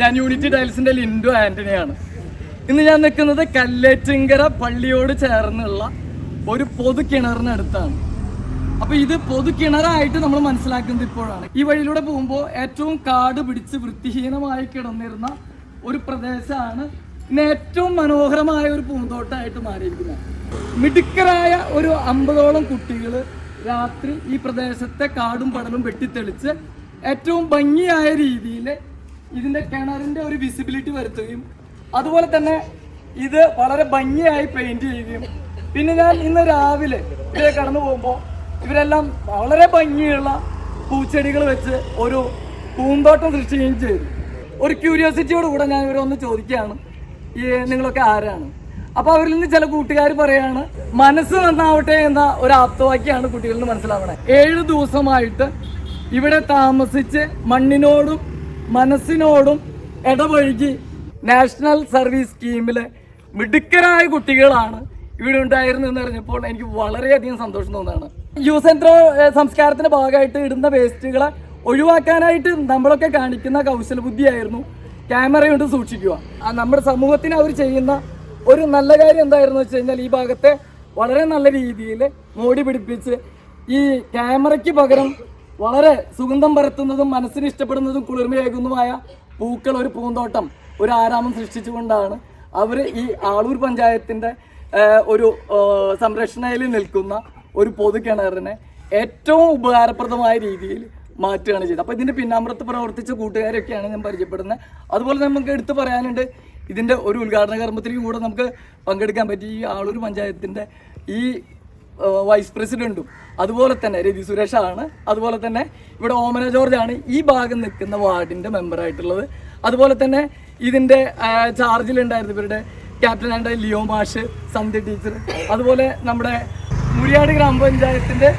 ഞാൻ യൂണിറ്റി ടൈൽസിന്റെ ലിൻഡു ആന്റണിയാണ് ഇന്ന് ഞാൻ നിൽക്കുന്നത് കല്ലേറ്റിങ്കര പള്ളിയോട് ചേർന്നുള്ള ഒരു പൊതു കിണറിനടുത്താണ് അപ്പൊ ഇത് പൊതു കിണറായിട്ട് നമ്മൾ മനസ്സിലാക്കുന്നത് ഇപ്പോഴാണ്. ഈ വഴിയിലൂടെ പോകുമ്പോൾ ഏറ്റവും കാട് പിടിച്ച് വൃത്തിഹീനമായി കിടന്നിരുന്ന ഒരു പ്രദേശമാണ് ഇന്ന് ഏറ്റവും മനോഹരമായ ഒരു പൂന്തോട്ടമായിട്ട് മാറിയിരിക്കുന്നത്. മിടുക്കരായ ഒരു അമ്പതോളം കുട്ടികൾ രാത്രി ഈ പ്രദേശത്തെ കാടും പടലും വെട്ടിത്തെളിച്ച് ഏറ്റവും ഭംഗിയായ രീതിയിൽ ഇതിന്റെ കിണറിന്റെ ഒരു വിസിബിലിറ്റി വരുത്തുകയും അതുപോലെ തന്നെ ഇത് വളരെ ഭംഗിയായി പെയിന്റ് ചെയ്യുകയും. പിന്നെ ഞാൻ ഇന്ന് രാവിലെ ഇവിടെ കടന്നു പോകുമ്പോൾ ഇവരെല്ലാം വളരെ ഭംഗിയുള്ള പൂച്ചെടികൾ വെച്ച് ഒരു പൂന്തോട്ടം സൃഷ്ടിക്കുകയും ചെയ്തു. ഒരു ക്യൂരിയോസിറ്റിയോട് കൂടെ ഞാൻ ഇവരൊന്ന് ചോദിക്കുകയാണ്. ഈ നിങ്ങളൊക്കെ ആരാണ്? അപ്പോൾ അവരിൽ നിന്ന് ചില കൂട്ടുകാർ പറയാണ് മനസ്സ് നന്നാവട്ടെ എന്ന ഒരു ആപ്തവാക്യാണ് കുട്ടികളിൽ മനസ്സിലാവണേ. ഏഴ് ദിവസമായിട്ട് ഇവിടെ താമസിച്ച് മണ്ണിനോടും മനസ്സിനോടും ഇടപഴകി നാഷണൽ സർവീസ് സ്കീമിലെ മിടുക്കരായ കുട്ടികളാണ് ഇവിടെ ഉണ്ടായിരുന്നു എന്ന് അറിഞ്ഞപ്പോൾ എനിക്ക് വളരെയധികം സന്തോഷം തോന്നുകയാണ്. യൂസ് ആൻഡ് സംസ്കാരത്തിന്റെ ഭാഗമായിട്ട് ഇടുന്ന വേസ്റ്റുകളെ ഒഴിവാക്കാനായിട്ട് നമ്മളൊക്കെ കാണിക്കുന്ന കൗശല ബുദ്ധിയായിരുന്നു ക്യാമറ കൊണ്ട് സൂക്ഷിക്കുക. നമ്മുടെ സമൂഹത്തിന് അവർ ചെയ്യുന്ന ഒരു നല്ല കാര്യം എന്തായിരുന്നു വെച്ച് കഴിഞ്ഞാൽ ഈ ഭാഗത്തെ വളരെ നല്ല രീതിയിൽ മോടി പിടിപ്പിച്ച് ഈ ക്യാമറയ്ക്ക് പകരം വളരെ സുഗന്ധം പരത്തുന്നതും മനസ്സിന് ഇഷ്ടപ്പെടുന്നതും കുളിർമയേകുന്നതുമായ പൂക്കൾ ഒരു പൂന്തോട്ടം ഒരു ആരാമം സൃഷ്ടിച്ചുകൊണ്ടാണ് അവർ ഈ ആളൂർ പഞ്ചായത്തിന്റെ ഒരു സംരക്ഷണയിൽ നിൽക്കുന്ന ഒരു പൊതു കിണറിനെ ഏറ്റവും ഉപകാരപ്രദമായ രീതിയിൽ മാറ്റുകയാണ് ചെയ്തത്. അപ്പോൾ ഇതിന്റെ പിന്നാമ്പുറത്ത് പ്രവർത്തിച്ച കൂട്ടുകാരൊക്കെയാണ് ഞാൻ പരിചയപ്പെടുന്നത്. അതുപോലെ നമുക്ക് എടുത്തു പറയാനുണ്ട് ഇതിന്റെ ഒരു ഉദ്ഘാടന കർമ്മത്തിലും കൂടെ നമുക്ക് പങ്കെടുക്കാൻ പറ്റി ഈ ആളൂർ പഞ്ചായത്തിന്റെ ഈ വൈസ് പ്രസിഡന്റും അതുപോലെ തന്നെ രതി സുരേഷാണ്. അതുപോലെ തന്നെ ഇവിടെ ഓമന ജോർജ് ആണ് ഈ ഭാഗം നിൽക്കുന്ന വാർഡിന്റെ മെമ്പറായിട്ടുള്ളത് അതുപോലെ തന്നെ ഇതിന്റെ ചാർജിലുണ്ടായിരുന്നു ഇവരുടെ ക്യാപ്റ്റൻ ആൻഡ് ലിയോ മാഷ് സന്ധ്യ ടീച്ചർ അതുപോലെ നമ്മുടെ മുരിയാട് ഗ്രാമപഞ്ചായത്തിന്റെ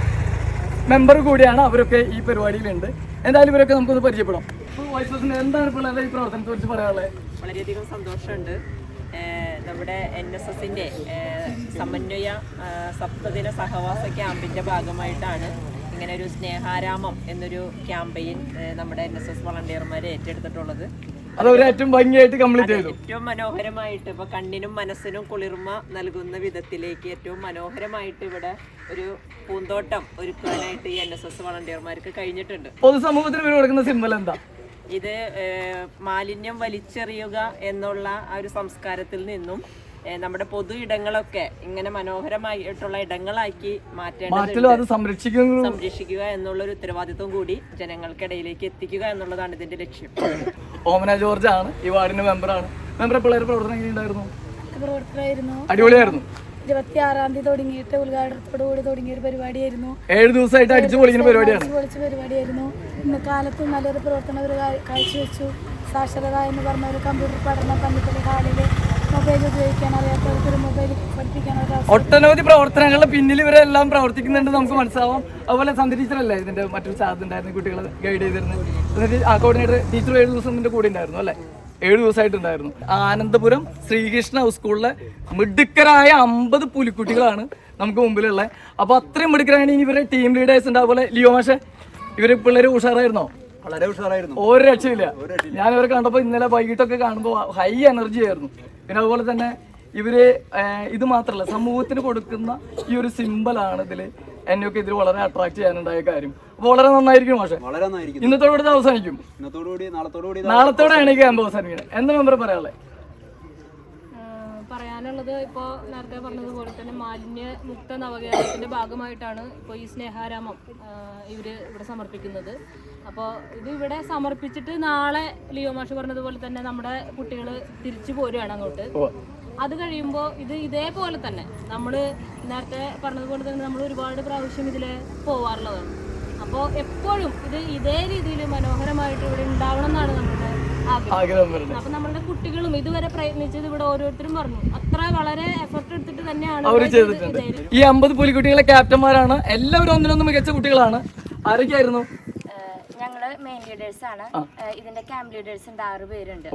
മെമ്പർ കൂടിയാണ് അവരൊക്കെ ഈ പരിപാടിയിലുണ്ട്. എന്തായാലും ഇവരൊക്കെ നമുക്കൊന്ന് പരിചയപ്പെടാം. വൈസ് പ്രസിഡന്റ് എന്താണ് പിള്ളേരുടെ ഈ പ്രവർത്തനത്തെ കുറിച്ച് പറയാനുള്ളത്? വളരെയധികം സന്തോഷമുണ്ട്. നമ്മുടെ എൻ എസ് എസിന്റെ സമന്വയ സപ്തദിന സഹവാസ ക്യാമ്പിന്റെ ഭാഗമായിട്ടാണ് ഇങ്ങനെ ഒരു സ്നേഹാരാമം എന്നൊരു ക്യാമ്പയിൻ നമ്മുടെ എൻ എസ് എസ് വളണ്ടിയർമാർ ഏറ്റെടുത്തിട്ടുള്ളത്. ഏറ്റവും ഭംഗിയായിട്ട് കംപ്ലീറ്റ് ചെയ്തു. ഏറ്റവും മനോഹരമായിട്ട് ഇപ്പൊ കണ്ണിനും മനസ്സിനും കുളിർമ നൽകുന്ന വിധത്തിലേക്ക് ഏറ്റവും മനോഹരമായിട്ട് ഇവിടെ ഒരു പൂന്തോട്ടം ഒരുക്കാനായിട്ട് ഈ എൻ എസ് എസ് വളണ്ടിയർമാർക്ക് കഴിഞ്ഞിട്ടുണ്ട്. പൊതുസമൂഹത്തിന് കൊടുക്കുന്ന സിമ്പൽ എന്താ? ഇത് മാലിന്യം വലിച്ചെറിയുക എന്നുള്ള ആ ഒരു സംസ്കാരത്തിൽ നിന്നും നമ്മുടെ പൊതു ഇടങ്ങളൊക്കെ ഇങ്ങനെ മനോഹരമായിട്ടുള്ള ഇടങ്ങളാക്കി മാറ്റേണ്ടത് സംരക്ഷിക്കുക. എന്നുള്ള ഒരു ഉത്തരവാദിത്വം കൂടി ജനങ്ങൾക്കിടയിലേക്ക് എത്തിക്കുക എന്നുള്ളതാണ് ഇതിന്റെ ലക്ഷ്യം. ഓമന ജോർജ് ആണ് ഈ വാർഡിന്റെ മെമ്പറാണ് മെമ്പർ പിള്ളേർ പ്രവർത്തനം എങ്ങനെയുണ്ടായിരുന്നു? അടിപൊളിയായിരുന്നു. ഇരുപത്തി ആറാം തീയതി തുടങ്ങിയിട്ട് ഉദ്ഘാടനത്തോടു കൂടി തുടങ്ങിയ ഒരു പരിപാടിയായിരുന്നു. ഏഴ് ദിവസമായിട്ട് അടിച്ചു പൊളിക്കുന്ന പരിപാടിയാണ്. പൊളിച്ച പരിപാടിയായിരുന്നു. ഇന്ന് കാലത്ത് നല്ലൊരു പ്രവർത്തനം ഒരു കാഴ്ചവെച്ചു. സാക്ഷരത എന്ന് പറഞ്ഞ ഒരു കമ്പ്യൂട്ടർ പഠന പള്ളിപ്പള്ളി ഹാളിൽ മൊബൈൽ ഉപയോഗിക്കാൻ അറിയാത്തവർക്ക് ഒരു മൊബൈൽ അവസരം. ഒട്ടനവധി പ്രവർത്തനങ്ങളുടെ പിന്നിൽ ഇവരെല്ലാം പ്രവർത്തിക്കുന്നുണ്ട് നമുക്ക് മനസ്സിലാവാം. അതുപോലെ സന്ധി ടീച്ചറല്ലേ ഇതിന്റെ മറ്റൊരു ചാർജ് ഉണ്ടായിരുന്നു കുട്ടികളെ ഗൈഡ് ചെയ്തിരുന്നത്? ആ കോർഡിനേറ്റർ ടീച്ചർ ഏഴ് ദിവസം ഇതിന്റെ കൂടെ ഉണ്ടായിരുന്നു അല്ലേ? ഏഴ് ദിവസമായിട്ടുണ്ടായിരുന്നു. ആനന്ദപുരം ശ്രീകൃഷ്ണ ഹൗസ് സ്കൂളിലെ മിടുക്കരായ അമ്പത് പുലിക്കുട്ടികളാണ് നമുക്ക് മുമ്പിലുള്ളത് അപ്പൊ അത്രയും മിടുക്കരാണ് ഇനി ഇവരെ ടീം ലീഡേഴ്സ് ഉണ്ട് അതുപോലെ ലിയോ മാഷെ ഇവർ പിള്ളേര് ഉഷാറായിരുന്നോ? വളരെ ഉഷാറായിരുന്നു. ഒരു രക്ഷയില്ല ഞാൻ ഇവരെ കണ്ടപ്പോൾ ഇന്നലെ വൈകിട്ടൊക്കെ കാണുമ്പോൾ ഹൈ എനർജി ആയിരുന്നു. പിന്നെ അതുപോലെ തന്നെ ഇവർ ഇത് മാത്രമല്ല സമൂഹത്തിന് കൊടുക്കുന്ന ഈ ഒരു സിമ്പിളാണ് ഇതിൽ എന്നെയൊക്കെ ഇതിൽ വളരെ അട്രാക്ട് ചെയ്യാനുണ്ടായ കാര്യം. അപ്പോൾ വളരെ നന്നായിരിക്കും പക്ഷേ വളരെ നന്നായിരിക്കുന്നു. ഇന്നത്തോടെ കൂടി അവസാനിക്കും. ഇന്നത്തോടുകൂടി നാളത്തോടുകൂടി നാളത്തോടെയാണ് ഈ ക്യാമ്പ് അവസാനിക്കുന്നത്. എന്താ മെമ്പർ പറയാനുള്ളത് പറയാനുള്ളത് ഇപ്പോൾ നേരത്തെ പറഞ്ഞതുപോലെ തന്നെ മാലിന്യ മുക്ത നവകേരളത്തിന്റെ ഭാഗമായിട്ടാണ് ഇപ്പോൾ ഈ സ്നേഹാരാമം ഇവർ ഇവിടെ സമർപ്പിക്കുന്നത്. അപ്പോൾ ഇത് ഇവിടെ സമർപ്പിച്ചിട്ട് നാളെ ലിയോ മാഷ് പറഞ്ഞതുപോലെ തന്നെ നമ്മുടെ കുട്ടികൾ തിരിച്ചു പോരുകയാണ് അങ്ങോട്ട്. അത് കഴിയുമ്പോൾ ഇത് ഇതേപോലെ തന്നെ. നമ്മൾ നേരത്തെ പറഞ്ഞതുപോലെ തന്നെ നമ്മൾ ഒരുപാട് പ്രാവശ്യം ഇതിൽ പോവാറുള്ളതാണ് അപ്പോൾ എപ്പോഴും ഇത് ഇതേ രീതിയിൽ മനോഹരമായിട്ട് ഇവിടെ ഉണ്ടാവണം എന്നാണ് നമ്മുടെ ആഗ്രഹം. അപ്പം നമ്മളുടെ കുട്ടികളും ഇതുവരെ പ്രയത്നിച്ചത് ഇവിടെ ഓരോരുത്തരും പറഞ്ഞു. അത്ര വളരെ എഫർട്ട് എടുത്തിട്ട് തന്നെയാണ് അവർ ചെയ്തിട്ടുണ്ട്. ഈ അമ്പത് പുലിക്കുട്ടികളെ ക്യാപ്റ്റന്മാരാണ് എല്ലാവരും ഒന്നിനൊന്ന് മികച്ച കുട്ടികളാണ്. ആരൊക്കെയായിരുന്നു? ഞങ്ങൾ മെയിൻ ലീഡേഴ്സ് ആണ്. ഇതിന്റെ ക്യാമ്പ് ലീഡേഴ്സ് ഉണ്ട്. ആറ് പേരുണ്ട്.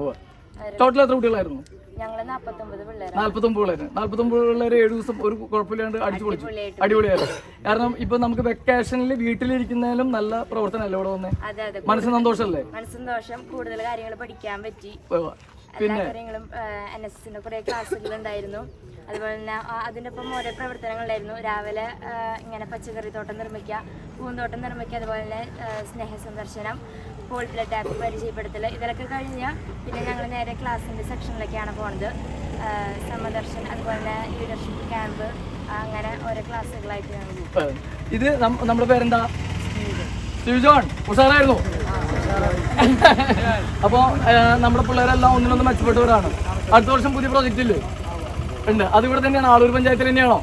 ടോട്ടൽ എത്ര കുട്ടികളായിരുന്നു? ഏഴു നാപ്പത്തൊമ്പത് പിള്ളേർ നാല്പത്തൊമ്പത് പിള്ളേര് നാല്പത്തൊമ്പത് പിള്ളേര് ഏഴ് ദിവസം ഒരു കുഴപ്പമില്ലാണ്ട് അടിച്ചു പൊളിച്ചു. അടിപൊളിയായിരുന്നു കാരണം ഇപ്പൊ നമുക്ക് വെക്കേഷനിൽ വീട്ടിലിരിക്കുന്നതിലും നല്ല പ്രവർത്തനമല്ലേ ഇവിടെ വന്നേ? മനസ്സിന് സന്തോഷമല്ലേ? മനസ്സന്തോഷം കൂടുതൽ കാര്യങ്ങൾ പഠിക്കാൻ പറ്റി. പിന്നെ? എല്ലാ കാര്യങ്ങളും എൻ എസ് എസിന്റെ കുറെ ക്ലാസ്സുകൾ അതുപോലെ തന്നെ അതിന്റെ ഒപ്പം ഓരോ പ്രവർത്തനങ്ങളുണ്ടായിരുന്നു രാവിലെ ഇങ്ങനെ പച്ചക്കറി തോട്ടം നിർമ്മിക്കുക പൂന്തോട്ടം നിർമ്മിക്കുക അതുപോലെ തന്നെ സ്നേഹ സന്ദർശനം പോൾ ബ്ലഡ് ടാപ്പ് പരിചയപ്പെടുത്തൽ ഇതിലൊക്കെ കഴിഞ്ഞാൽ പിന്നെ ഞങ്ങൾ നേരെ ക്ലാസ്സിന്റെ സെക്ഷനിലേക്കാണ് പോണത്. സമദർശൻ അതുപോലെ തന്നെ ലീഡർഷിപ്പ് ക്യാമ്പ് അങ്ങനെ ഓരോ ക്ലാസ്സുകളായിട്ട് ഞങ്ങൾ ഇത് നമ്മുടെ പേരെന്താ? ജോൺ. ഉഷാറായിരുന്നു? അപ്പോ നമ്മുടെ പിള്ളേരെല്ലാം ഒന്നിനൊന്ന് മെച്ചപ്പെട്ടവരാണ്. അടുത്ത വർഷം പുതിയ പ്രോജക്റ്റ് ഇല്ലേ? ഉണ്ട്. അത് ഇവിടെ തന്നെയാണ്. ആളൂർ പഞ്ചായത്തിൽ തന്നെയാണോ?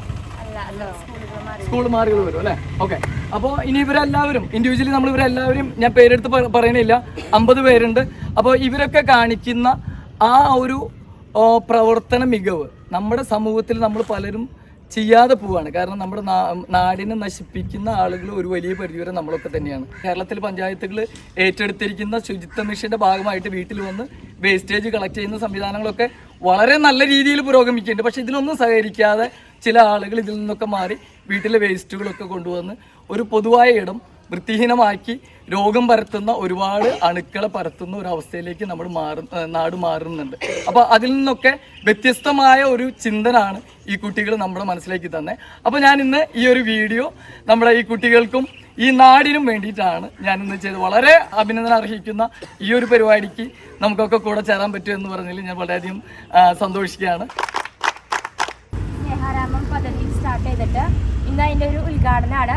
സ്കൂൾ മാറികൾ വരും അല്ലേ? ഓക്കെ അപ്പോൾ ഇനി ഇവരെല്ലാവരും ഇൻഡിവിജ്വലി നമ്മൾ ഇവരെല്ലാവരും ഞാൻ പേരെടുത്ത് പറയണില്ല അമ്പത് പേരുണ്ട്. അപ്പോൾ ഇവരൊക്കെ കാണിക്കുന്ന ആ ഒരു പ്രവർത്തന മികവ് നമ്മുടെ സമൂഹത്തിൽ നമ്മൾ പലരും ചെയ്യാതെ പോവാണ്. കാരണം നമ്മുടെ നാടിനെ നശിപ്പിക്കുന്ന ആളുകൾ ഒരു വലിയ പരിധിവരെ നമ്മളൊക്കെ തന്നെയാണ്. കേരളത്തിൽ പഞ്ചായത്തുകൾ ഏറ്റെടുത്തിരിക്കുന്ന ശുചിത്വ മിഷന്റെ ഭാഗമായിട്ട് വീട്ടിൽ വന്ന് വേസ്റ്റേജ് കളക്ട് ചെയ്യുന്ന സംവിധാനങ്ങളൊക്കെ വളരെ നല്ല രീതിയിൽ പുരോഗമിക്കുന്നുണ്ട്. പക്ഷെ ഇതിലൊന്നും സഹകരിക്കാതെ ചില ആളുകൾ ഇതിൽ നിന്നൊക്കെ മാറി വീട്ടിലെ വേസ്റ്റുകളൊക്കെ കൊണ്ടുവന്ന് ഒരു പൊതുവായ ഇടം വൃത്തിഹീനമാക്കി രോഗം പരത്തുന്ന ഒരുപാട് അണുക്കളെ പരത്തുന്ന ഒരു അവസ്ഥയിലേക്ക് നമ്മൾ മാറു നാട് മാറുന്നുണ്ട്. അപ്പോൾ അതിൽ നിന്നൊക്കെ വ്യത്യസ്തമായ ഒരു ചിന്തനാണ് ഈ കുട്ടികൾ നമ്മുടെ മനസ്സിലേക്ക് തന്നെ. അപ്പോൾ ഞാൻ ഇന്ന് ഈ ഒരു വീഡിയോ നമ്മുടെ ഈ കുട്ടികൾക്കും ഈ നാടിനും വേണ്ടിയിട്ടാണ് ഞാൻ ഇന്ന് ചെയ്ത് വളരെ അഭിനന്ദനം അർഹിക്കുന്ന ഈ ഒരു പരിപാടിക്ക് നമുക്കൊക്കെ കൂടെ ചേരാൻ പറ്റും എന്ന് പറഞ്ഞതിൽ ഞാൻ വളരെയധികം സന്തോഷിക്കുകയാണ്. സ്റ്റാർട്ട് ചെയ്തിട്ട് ഇന്ന് അതിന്റെ ഒരു ഉദ്ഘാടനമാണ്.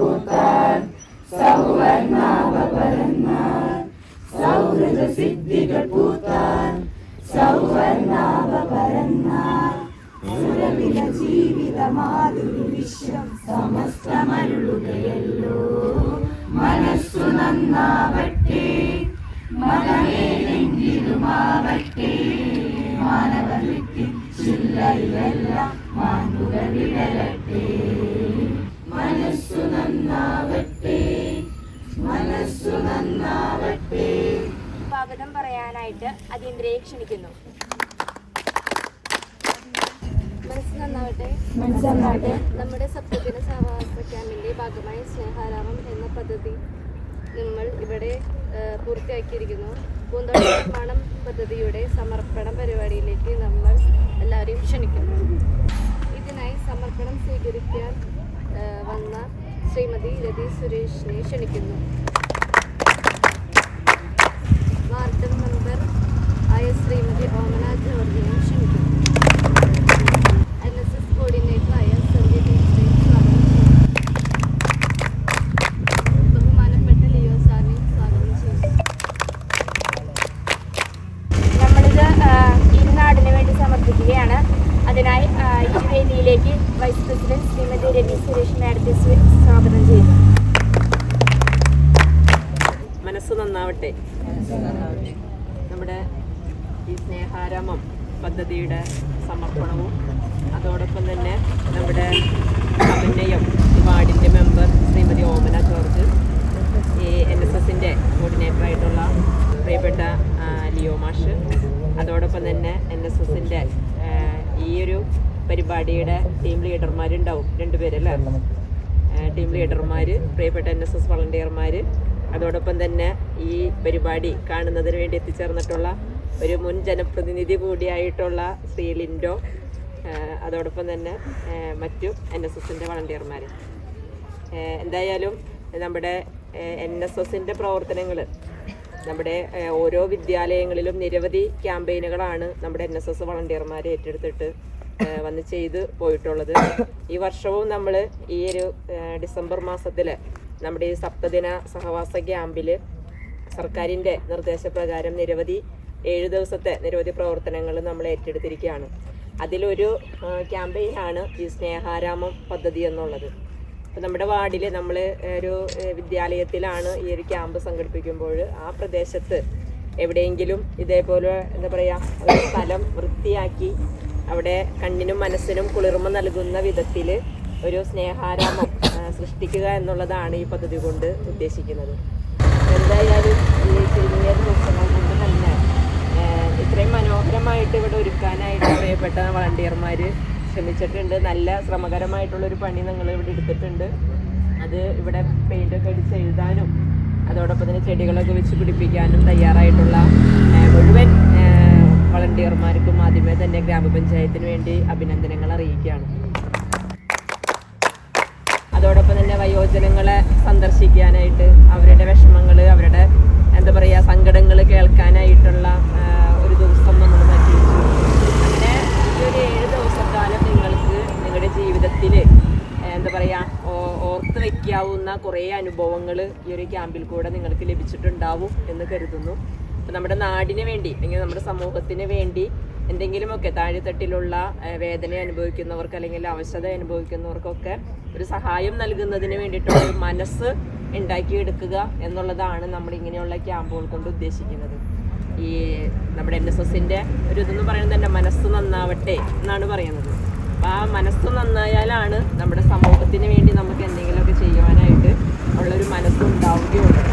കൂട്ടാൻ സൗവർണാവപരന്മാർ സൗഹൃദ സിദ്ധികൾ പൂത്താൻ സൗവർണാവപരന്മാർ സുരവില ജീവിത മാതൃ വിശ്വം സമസ്തമരുളുകയല്ലോ. മനസ്സു നന്നാവട്ടെ മനമേലെങ്കിലുമാവട്ടെ. മാനവനത്തിൽ ചില്ലയിലെല്ലാം മാനുകൾ വിടരട്ടെ. സ്വാഗതം പറയാനായിട്ട് അതീന്ദ്രയെ ക്ഷണിക്കുന്നു. മനസ്സ് നന്നാവട്ടെ. നമ്മുടെ സപ്തദിന സഹവാസ ക്യാമ്പിന്റെ ഭാഗമായി സ്നേഹാരാമം എന്ന പദ്ധതി നമ്മൾ ഇവിടെ പൂർത്തിയാക്കിയിരിക്കുന്നു. പൂന്തോട്ട നിർമ്മാണം പദ്ധതിയുടെ സമർപ്പണ പരിപാടിയിലേക്ക് നമ്മൾ എല്ലാവരെയും ക്ഷണിക്കുന്നു. ഇതിനായി സമർപ്പണം സ്വീകരിക്കാൻ ശ്രീമതി രതി സുരേഷിനെ ക്ഷണിക്കുന്നു വാർഡ് മെമ്പർ ആയ ശ്രീമതി ഓമന ജോർജിനെ ക്ഷണിക്കുന്നു എൻ എസ് എസ് കോർഡിനേറ്ററായ സന്ധ്യ ടീച്ചറെ സ്വാഗതം ചെയ്യുന്നു ബഹുമാനപ്പെട്ട ലിയോ സാറിനെ സ്വാഗതം ചെയ്യുന്നു നമ്മളിത് ആ, ഈ നാടിന് വേണ്ടി സമർപ്പിക്കുകയാണ് അതിനായി ആ, ഈ വേദിയിലേക്ക് വൈസ് പ്രസിഡന്റ് ശ്രീമതി രവി സുരേഷ് മാഡത്തെ സ്വ- സ്വാഗതം ചെയ്യുന്നു മനസ്സ് നന്നാവട്ടെ നമ്മുടെ ഈ സ്നേഹാരാമം പദ്ധതിയുടെ സമർപ്പണവും അതോടൊപ്പം തന്നെ നമ്മുടെ ഈ വാർഡിന്റെ മെമ്പർ ശ്രീമതി ഓമന ജോർജ് ഈ എൻ എസ് എസിന്റെ കോർഡിനേറ്ററായിട്ടുള്ള പ്രിയപ്പെട്ട ലിയോ മാഷ്. അതോടൊപ്പം തന്നെ എൻ എസ് എസിന്റെ ഈ ഒരു പരിപാടിയുടെ ടീം ലീഡർമാരുണ്ടാവും. രണ്ടുപേരല്ലേ? ടീം ലീഡർമാർ പ്രിയപ്പെട്ട എൻ എസ് എസ് വളണ്ടിയർമാർ അതോടൊപ്പം തന്നെ ഈ പരിപാടി കാണുന്നതിന് വേണ്ടി എത്തിച്ചേർന്നിട്ടുള്ള ഒരു മുൻ ജനപ്രതിനിധി കൂടിയായിട്ടുള്ള ശ്രീ ലിൻഡോ അതോടൊപ്പം തന്നെ മറ്റു എൻ എസ് എസിന്റെ വളണ്ടിയർമാർ എന്തായാലും നമ്മുടെ എൻ എസ് എസിന്റെ പ്രവർത്തനങ്ങൾ നമ്മുടെ ഓരോ വിദ്യാലയങ്ങളിലും നിരവധി ക്യാമ്പയിനുകളാണ് നമ്മുടെ എൻ എസ് എസ് വളണ്ടിയർമാർ ഏറ്റെടുത്തിട്ട് വന്ന് ചെയ്ത് പോയിട്ടുള്ളത്. ഈ വർഷവും നമ്മൾ ഈ ഒരു ഡിസംബർ മാസത്തിൽ നമ്മുടെ ഈ സപ്തദിന സഹവാസ ക്യാമ്പിൽ സർക്കാരിന്റെ നിർദ്ദേശപ്രകാരം നിരവധി ഏഴ് ദിവസത്തെ നിരവധി പ്രവർത്തനങ്ങൾ നമ്മൾ ഏറ്റെടുത്തിരിക്കുകയാണ്. അതിലൊരു ക്യാമ്പയിനാണ് ഈ സ്നേഹാരാമം പദ്ധതി എന്നുള്ളത്. അപ്പം നമ്മുടെ വാർഡിൽ നമ്മൾ ഒരു വിദ്യാലയത്തിലാണ് ഈ ഒരു ക്യാമ്പ് സംഘടിപ്പിക്കുമ്പോൾ ആ പ്രദേശത്ത് എവിടെയെങ്കിലും ഇതേപോലെ എന്താ പറയുക ഒരു സ്ഥലം വൃത്തിയാക്കി അവിടെ കണ്ണിനും മനസ്സിനും കുളിർമ നൽകുന്ന വിധത്തിൽ ഒരു സ്നേഹാരാമം സൃഷ്ടിക്കുക എന്നുള്ളതാണ് ഈ പദ്ധതി കൊണ്ട് ഉദ്ദേശിക്കുന്നത്. എന്തായാലും ഈ ചുരുങ്ങിയ ദിവസങ്ങൾ കൊണ്ട് തന്നെ ഇത്രയും മനോഹരമായിട്ട് ഇവിടെ ഒരുക്കാനായിട്ട് പ്രിയപ്പെട്ട വളണ്ടിയർമാർ ശ്രമിച്ചിട്ടുണ്ട്. നല്ല ശ്രമകരമായിട്ടുള്ളൊരു പണി നിങ്ങൾ ഇവിടെ എടുത്തിട്ടുണ്ട്. അത് ഇവിടെ പെയിന്റൊക്കെ അടിച്ച് എഴുതാനും അതോടൊപ്പം തന്നെ ചെടികളൊക്കെ വെച്ച് പിടിപ്പിക്കാനും തയ്യാറായിട്ടുള്ള മുഴുവൻ വളണ്ടിയർമാർക്കും ആദ്യമേ തന്നെ ഗ്രാമപഞ്ചായത്തിന് വേണ്ടി അഭിനന്ദനങ്ങൾ അറിയിക്കുകയാണ്. അതോടൊപ്പം തന്നെ വയോജനങ്ങളെ സന്ദർശിക്കാനായിട്ട് അവരുടെ വിഷമങ്ങൾ അവരുടെ എന്താ പറയുക സങ്കടങ്ങൾ കേൾക്കാനായിട്ടുള്ള ഒരു ദിവസം നമ്മൾ മാറ്റി വെച്ചു. അങ്ങനെ ഈ ഒരു ഏഴ് ദിവസക്കാലം നിങ്ങൾക്ക് നിങ്ങളുടെ ജീവിതത്തിൽ എന്താ പറയുക ഓർത്ത് വയ്ക്കാവുന്ന കുറേ അനുഭവങ്ങൾ ഈ ഒരു ക്യാമ്പിൽ കൂടെ നിങ്ങൾക്ക് ലഭിച്ചിട്ടുണ്ടാവും എന്ന് കരുതുന്നു. അപ്പം നമ്മുടെ നാടിന് വേണ്ടി അല്ലെങ്കിൽ നമ്മുടെ സമൂഹത്തിന് വേണ്ടി എന്തെങ്കിലുമൊക്കെ താഴെത്തട്ടിലുള്ള വേദന അനുഭവിക്കുന്നവർക്ക് അല്ലെങ്കിൽ അവശത അനുഭവിക്കുന്നവർക്കൊക്കെ ഒരു സഹായം നൽകുന്നതിന് വേണ്ടിയിട്ടുള്ള മനസ്സ് ഉണ്ടാക്കിയെടുക്കുക എന്നുള്ളതാണ് നമ്മൾ ഇങ്ങനെയുള്ള ക്യാമ്പുകൾ കൊണ്ട് ഉദ്ദേശിക്കുന്നത്. ഈ നമ്മുടെ എൻ എസ് എസിന്റെ ഒരു ഇതെന്ന് പറയുന്നത് തന്നെ മനസ്സ് നന്നാവട്ടെ എന്നാണ് പറയുന്നത്. അപ്പോൾ ആ മനസ്സ് നന്നായാലാണ് നമ്മുടെ സമൂഹത്തിന് വേണ്ടി നമുക്ക് എന്തെങ്കിലുമൊക്കെ ചെയ്യുവാനായിട്ട് ഉള്ളൊരു മനസ്സ് ഉണ്ടാവുകയുള്ളൂ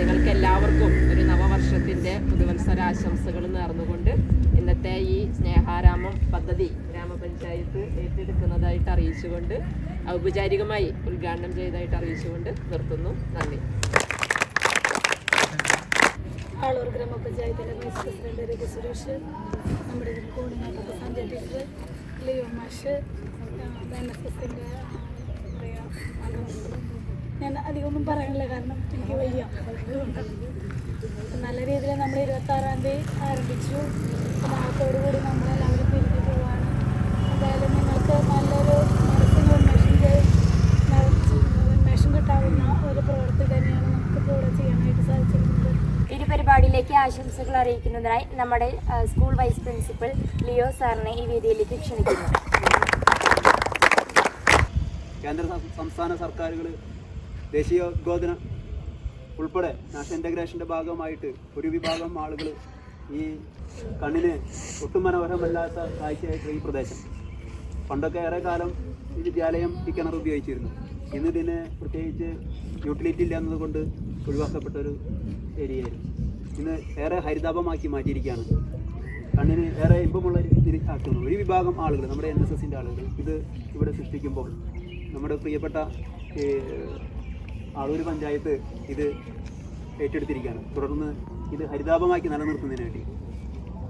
നിങ്ങൾക്ക് എല്ലാവർക്കും ഒരു നവവർഷത്തിന്റെ പുതുവത്സരാശംസകൾ നേർന്നുകൊണ്ട് ഇന്നത്തെ ഈ സ്നേഹാരാമം പദ്ധതി ഗ്രാമപഞ്ചായത്ത് ഏറ്റെടുക്കുന്നതായിട്ട് അറിയിച്ചുകൊണ്ട് ഔപചാരികമായി ഉദ്ഘാടനം ചെയ്തതായിട്ട് അറിയിച്ചുകൊണ്ട് നിർത്തുന്നു. നന്ദി. ആളൂർ ഗ്രാമപഞ്ചായത്തിലെ വൈസ് പ്രസിഡന്റ് രഘു സുരേഷ് നമ്മുടെ കോർഡിനേറ്റർ ടീച്ചർ ലിയോ മാഷ് പറയുക അംഗങ്ങൾ ഞാൻ അധികമൊന്നും പറയാനില്ല കാരണം എനിക്ക് വയ്യ. അതുകൊണ്ട് നല്ല രീതിയിൽ നമ്മൾ ഇരുപത്താറാം തീയതി ആരംഭിച്ചു. നാളത്തോടു കൂടി നമ്മളെല്ലാവരും പിരിഞ്ഞു പോവാണ്. എന്തായാലും നിങ്ങൾക്ക് നല്ലൊരു മനസ്സിന് ഉന്മേഷം ചെയ്- ഉന്മേഷം കിട്ടാവുന്ന ഒരു പ്രവൃത്തി തന്നെയാണ് നമുക്കിപ്പോൾ ഇവിടെ ചെയ്യാനായിട്ട് സാധിച്ചിരുന്നത് ഈ പരിപാടിയിലേക്ക് ആശംസകൾ അറിയിക്കുന്നതിനായി നമ്മുടെ സ്കൂൾ വൈസ് പ്രിൻസിപ്പൽ ലിയോ സാറിനെ ഈ വേദിയിലേക്ക് ക്ഷണിക്കുന്നു. കേന്ദ്ര സംസ്ഥാന സർക്കാരുകൾ ദേശീയോദ്ബോധന ഉൾപ്പെടെ നാഷണൽ ഇന്റഗ്രേഷന്റെ ഭാഗമായിട്ട് ഒരു വിഭാഗം ആളുകൾ ഈ കണ്ണിന് ഒട്ടും മനോഹരമല്ലാത്ത കാഴ്ചയായിട്ടുള്ള ഈ പ്രദേശം. പണ്ടൊക്കെ ഏറെ കാലം ഈ വിദ്യാലയം ഈ കിണർ ഉപയോഗിച്ചിരുന്നു. ഇന്ന് ഇതിന് പ്രത്യേകിച്ച് യൂട്ടിലിറ്റി ഇല്ല എന്നതുകൊണ്ട് ഒഴിവാക്കപ്പെട്ടൊരു ഏരിയ ഏരിയയായിരുന്നു. ഇന്ന് ഏറെ ഹരിതാപമാക്കി മാറ്റിയിരിക്കുകയാണ്. കണ്ണിന് ഏറെ ഇമ്പമുള്ള ആക്കുന്നു. ഒരു വിഭാഗം ആളുകൾ നമ്മുടെ എൻ എസ് എസിന്റെ ആളുകൾ ഇത് ഇവിടെ സൃഷ്ടിക്കുമ്പോൾ നമ്മുടെ പ്രിയപ്പെട്ട ആളൂർ പഞ്ചായത്ത് ഇത് ഏറ്റെടുത്തിരിക്കുകയാണ്. തുടർന്ന് ഇത് ഹരിതാപമാക്കി നിലനിർത്തുന്നതിന് വേണ്ടി.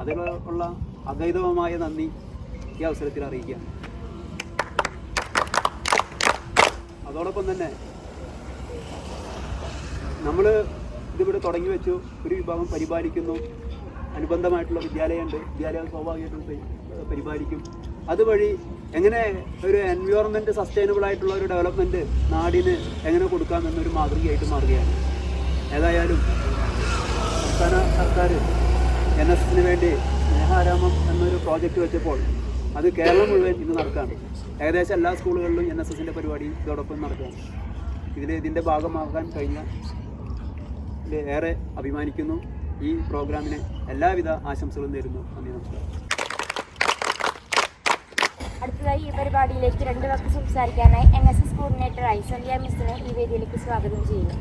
അതിലുള്ള അഗൈതവമായ നന്ദി ഈ അവസരത്തിൽ അറിയിക്കുകയാണ്. അതോടൊപ്പം തന്നെ നമ്മൾ ഇതിവിടെ തുടങ്ങി വെച്ചു. ഒരു വിഭാഗം പരിപാലിക്കുന്നു. അനുബന്ധമായിട്ടുള്ള വിദ്യാലയമുണ്ട്. വിദ്യാലയം സ്വാഭാവികമായിട്ടും പരി- പരിപാലിക്കും. അതുവഴി എങ്ങനെ ഒരു എൻവയോൺമെന്റ് സസ്റ്റൈനബിൾ ആയിട്ടുള്ള ഒരു ഡെവലപ്മെന്റ് നാടിന് എങ്ങനെ കൊടുക്കാം എന്നൊരു മാതൃകയായിട്ട് മാറുകയാണ്. ഏതായാലും സംസ്ഥാന സർക്കാർ എൻ എസ് എസിന് വേണ്ടി സ്നേഹാരാമം എന്നൊരു പ്രോജക്റ്റ് വെച്ചപ്പോൾ അത് കേരളം മുഴുവൻ ഇന്ന് നടക്കുകയാണ് ഏകദേശം എല്ലാ സ്കൂളുകളിലും എൻ എസ് എസിന്റെ പരിപാടി ഇതോടൊപ്പം നടക്കുകയാണ്. ഇതിൽ ഇതിന്റെ ഭാഗമാകാൻ കഴിഞ്ഞ ഏറെ അഭിമാനിക്കുന്നു. ഈ പ്രോഗ്രാമിന് എല്ലാവിധ ആശംസകളും നേരുന്നു. നന്ദി നമസ്കാരം. അടുത്തതായി ഈ പരിപാടിയിലേക്ക് രണ്ട് വാക്ക് സംസാരിക്കാനായി എൻ എസ് എസ് കോർഡിനേറ്ററായി സന്ധ്യ മിസ്സിനെ ഈ വേദിയിലേക്ക് സ്വാഗതം ചെയ്യുന്നു.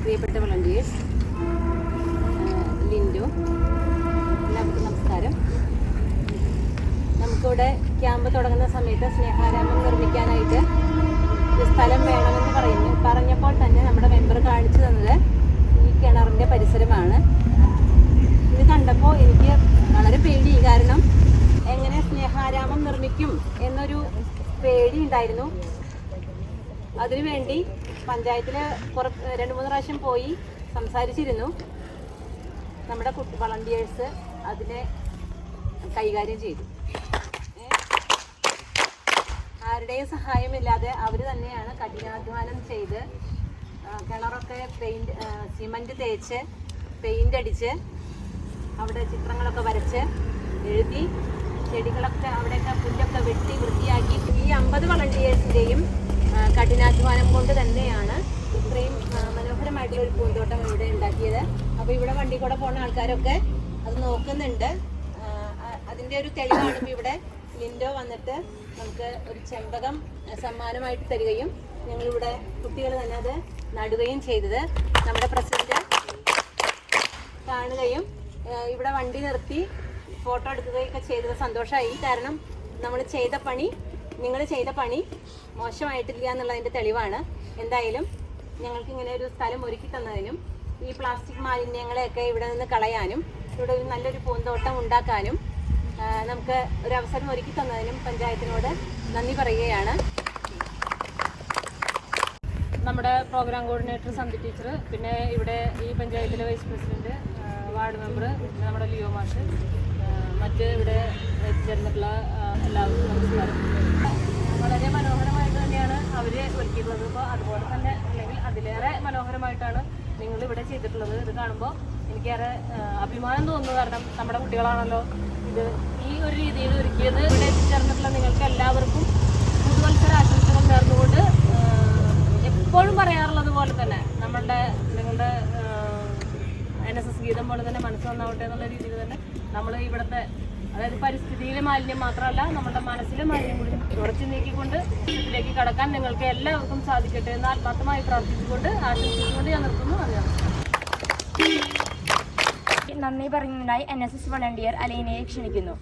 പ്രിയപ്പെട്ട വളണ്ടിയേഴ്സ് ലിൻഡു എല്ലാവർക്കും നമസ്കാരം. നമുക്കിവിടെ ക്യാമ്പ് തുടങ്ങുന്ന സമയത്ത് സ്നേഹാരാമം നിർമ്മിക്കാനായിട്ട് ഒരു സ്ഥലം വേണമെന്ന് പറയുന്നു. പറഞ്ഞപ്പോൾ തന്നെ നമ്മുടെ മെമ്പർ കാണിച്ചു തന്നത് ഈ കിണറിന്റെ പരിസരമാണ്. ഇത് കണ്ടപ്പോൾ എനിക്ക് വളരെ പേടി. കാരണം എങ്ങനെ സ്നേഹാരാമം നിർമ്മിക്കും എന്നൊരു പേടി ഉണ്ടായിരുന്നു. അതിനുവേണ്ടി പഞ്ചായത്തിൽ കുറ രണ്ട് മൂന്ന് പ്രാവശ്യം പോയി സംസാരിച്ചിരുന്നു. നമ്മുടെ കുട്ടി വളണ്ടിയേഴ്സ് അതിനെ കൈകാര്യം ചെയ്തു. ആരുടെയും സഹായമില്ലാതെ അവർ തന്നെയാണ് കഠിനാധ്വാനം ചെയ്ത് കിണറൊക്കെ പെയിന്റ് സിമന്റ് തേച്ച് പെയിന്റ് അടിച്ച് അവിടെ ചിത്രങ്ങളൊക്കെ വരച്ച് എഴുതി ചെടികളൊക്കെ അവിടെയൊക്കെ പുല്ലൊക്കെ വെട്ടി വൃത്തിയാക്കി. ഈ അമ്പത് വളണ്ടിയേഴ്സിന്റെയും കഠിനാധ്വാനം കൊണ്ട് തന്നെയാണ് ഇത്രയും മനോഹരമായിട്ടുള്ള ഒരു പൂന്തോട്ടം ഇവിടെ ഉണ്ടാക്കിയത്. അപ്പോൾ ഇവിടെ വണ്ടി കൂടെ പോകുന്ന ആൾക്കാരൊക്കെ അത് നോക്കുന്നുണ്ട്. അതിന്റെ ഒരു തെളിവാണ് ഇപ്പോൾ ഇവിടെ ലിൻഡോ വന്നിട്ട് നമുക്ക് ഒരു ചെമ്പകം സമ്മാനമായിട്ട് തരികയും ഞങ്ങളിവിടെ കുട്ടികൾ തന്നെ അത് നടുകയും ചെയ്തത്. നമ്മുടെ പ്രസിഡന്റ് കാണുകയും ഇവിടെ വണ്ടി നിർത്തി ഫോട്ടോ എടുക്കുകയൊക്കെ ചെയ്തത് സന്തോഷമായി കാരണം നമ്മൾ ചെയ്ത പണി നിങ്ങൾ ചെയ്ത പണി മോശമായിട്ടില്ല എന്നുള്ളതിന്റെ തെളിവാണ്. എന്തായാലും ഞങ്ങൾക്ക് ഇങ്ങനെ ഒരു സ്ഥലം ഒരുക്കി തന്നതിനും ഈ പ്ലാസ്റ്റിക് മാലിന്യങ്ങളെയൊക്കെ ഇവിടെ നിന്ന് കളയാനും ഇവിടെ ഒരു നല്ലൊരു പൂന്തോട്ടം ഉണ്ടാക്കാനും നമുക്ക് ഒരു അവസരം ഒരുക്കി തന്നതിനും പഞ്ചായത്തിനോട് നന്ദി പറയുകയാണ്. നമ്മുടെ പ്രോഗ്രാം കോർഡിനേറ്റർ സന്ധി ടീച്ചർ പിന്നെ ഇവിടെ ഈ പഞ്ചായത്തിലെ വൈസ് പ്രസിഡന്റ് വാർഡ് മെമ്പർ നമ്മുടെ ലിയോ മാഷ്. മറ്റ് ഇവിടെ ചേർന്നിട്ടുള്ള എല്ലാവർക്കും നമസ്കാരം. വളരെ മനോഹരമായിട്ട് തന്നെയാണ് അവർ ഒരുക്കിയിട്ടുള്ളത്. അപ്പോൾ അതുപോലെ തന്നെ അല്ലെങ്കിൽ അതിലേറെ മനോഹരമായിട്ടാണ് നിങ്ങൾ ഇവിടെ ചെയ്തിട്ടുള്ളത്. ഇത് കാണുമ്പോൾ എനിക്കേറെ അഭിമാനം തോന്നുന്നു. കാരണം നമ്മുടെ കുട്ടികളാണല്ലോ ഇത് ഈ ഒരു രീതിയിൽ ഒരുക്കിയത്. ഇവിടെ എത്തിച്ചേർന്നിട്ടുള്ള നിങ്ങൾക്ക് എല്ലാവർക്കും പുതുവത്സര ആശംസകൾ നേർന്നുകൊണ്ട് എപ്പോഴും പറയാറുള്ളത് പോലെ തന്നെ നമ്മളുടെ നിങ്ങളുടെ എൻ എസ് എസ് ഗീതം പോലെ തന്നെ മനസ്സ് വന്നാവട്ടെ എന്നുള്ള രീതിയിൽ തന്നെ നമ്മൾ ഇവിടുത്തെ അതായത് പരിസ്ഥിതിയിലെ മാലിന്യം മാത്രമല്ല നമ്മുടെ മനസ്സിലെ മാലിന്യം കൂടി തുടച്ചു നീക്കിക്കൊണ്ട് ഇതിലേക്ക് കടക്കാൻ നിങ്ങൾക്ക് എല്ലാവർക്കും സാധിക്കട്ടെ എന്ന് ആത്മാർത്ഥമായി പ്രാർത്ഥിച്ചുകൊണ്ട് ആശംസിച്ചുകൊണ്ട് ഞാൻ നിർത്തുന്നു. നന്ദി നമസ്കാരം. നന്ദി പറയുന്നതിനായി എൻ എസ് എസ് വളണ്ടിയർ അലൈനയെ ക്ഷണിക്കുന്നു.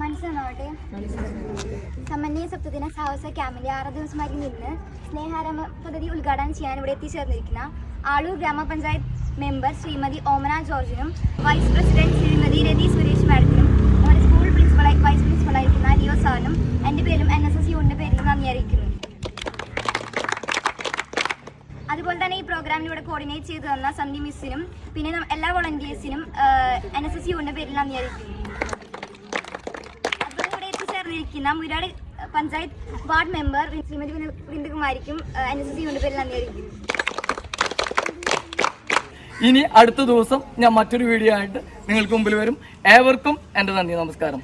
മനസ്സിലാവട്ടെ സമന്വയ സപ്തദിന സാഹസ ക്യാമ്പിന്റെ ആറ് ദിവസമായി നിന്ന് സ്നേഹാരമ പദ്ധതി ഉദ്ഘാടനം ചെയ്യാൻ ഇവിടെ എത്തിച്ചേർന്നിരിക്കുന്ന ആളൂർ ഗ്രാമപഞ്ചായത്ത് മെമ്പർ ശ്രീമതി ഓമന ജോർജിനും വൈസ് പ്രസിഡന്റ് ശ്രീമതി രതി സുരേഷ് മാഡത്തിനും നമ്മുടെ സ്കൂൾ പ്രിൻസിപ്പളായി വൈസ് പ്രിൻസിപ്പളായിരിക്കുന്ന ലിയോ സാറിനും എന്റെ പേരും എൻ എസ് എസ് യുവിന്റെ പേരിലും നന്ദി അറിയിക്കുന്നു. അതുപോലെ തന്നെ ഈ പ്രോഗ്രാമിലൂടെ കോർഡിനേറ്റ് ചെയ്തു തന്ന സന്ധി മിസ്സിനും പിന്നെ എല്ലാ വോളണ്ടിയേഴ്സിനും എൻ എസ് എസ് യുവിന്റെ പേരിൽ നന്ദി അറിയിക്കുന്നു. അതുപോലെ ഇവിടെ എത്തിച്ചേർന്നിരിക്കുന്ന മുരാട് പഞ്ചായത്ത് വാർഡ് മെമ്പർ ശ്രീമതി വിന്ദകുമാരിക്കും എൻ എസ് എസ് യുവിന്റെ പേരിൽ നന്ദി അറിയിക്കുന്നു. ഇനി അടുത്ത ദിവസം ഞാൻ മറ്റൊരു വീഡിയോ ആയിട്ട് നിങ്ങൾക്ക് മുമ്പിൽ വരും. ഏവർക്കും എന്റെ നന്ദി നമസ്കാരം.